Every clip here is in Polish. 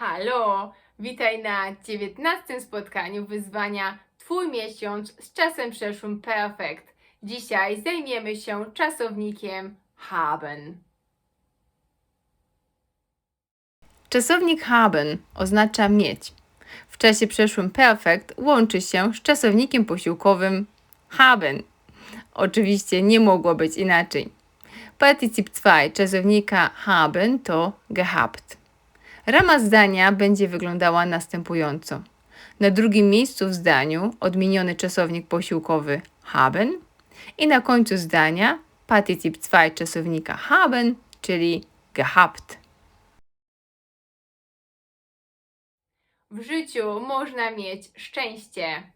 Halo! Witaj na 19 spotkaniu wyzwania Twój miesiąc z czasem przeszłym perfekt. Dzisiaj zajmiemy się czasownikiem haben. Czasownik haben oznacza mieć. W czasie przeszłym perfekt łączy się z czasownikiem posiłkowym haben. Oczywiście nie mogło być inaczej. Partycyp 2 czasownika haben to gehabt. Rama zdania będzie wyglądała następująco. Na drugim miejscu w zdaniu odmieniony czasownik posiłkowy haben i na końcu zdania partycyp 2 czasownika haben, czyli gehabt. W życiu można mieć szczęście.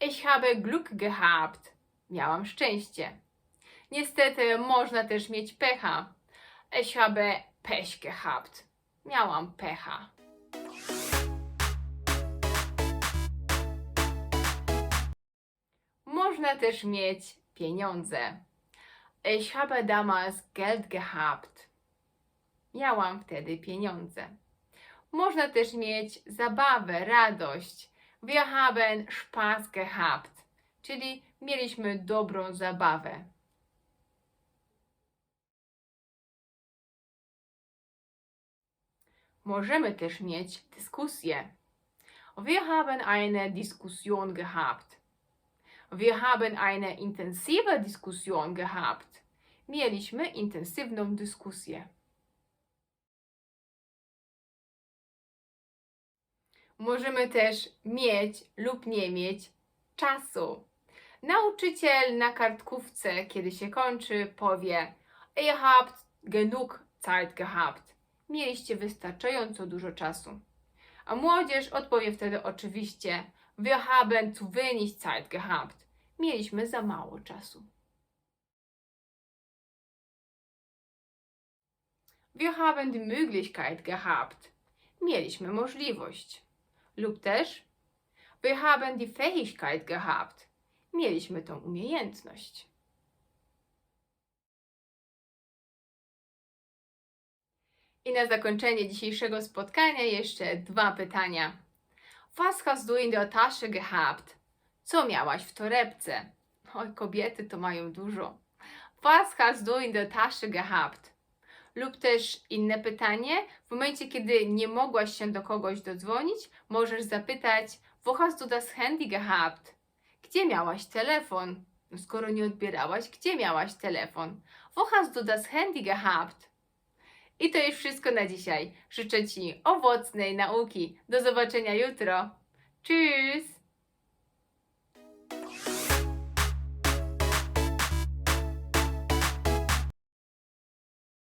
Ich habe Glück gehabt. Miałam szczęście. Niestety można też mieć pecha. Ich habe Pech gehabt. Miałam pecha. Można też mieć pieniądze. Ich habe damals Geld gehabt. Miałam wtedy pieniądze. Można też mieć zabawę, radość. Wir haben Spaß gehabt, czyli mieliśmy dobrą zabawę. Możemy też mieć dyskusję. Wir haben eine Diskussion gehabt. Wir haben eine intensive Diskussion gehabt. Mieliśmy intensywną dyskusję. Możemy też mieć lub nie mieć czasu. Nauczyciel na kartkówce, kiedy się kończy, powie: Ihr habt genug Zeit gehabt. Mieliście wystarczająco dużo czasu. A młodzież odpowie wtedy oczywiście: Wir haben zu wenig Zeit gehabt. Mieliśmy za mało czasu. Wir haben die Möglichkeit gehabt. Mieliśmy możliwość. Lub też Wir haben die Fähigkeit gehabt. Mieliśmy tą umiejętność. I na zakończenie dzisiejszego spotkania jeszcze dwa pytania. Was hast du in der Tasche gehabt? Co miałaś w torebce? Oj, kobiety to mają dużo. Was hast du in der Tasche gehabt? Lub też inne pytanie, w momencie kiedy nie mogłaś się do kogoś dodzwonić, możesz zapytać, wo hast du das Handy gehabt? Gdzie miałaś telefon? No skoro nie odbierałaś, gdzie miałaś telefon? Wo hast du das Handy gehabt? I to już wszystko na dzisiaj. Życzę Ci owocnej nauki. Do zobaczenia jutro. Tschüss!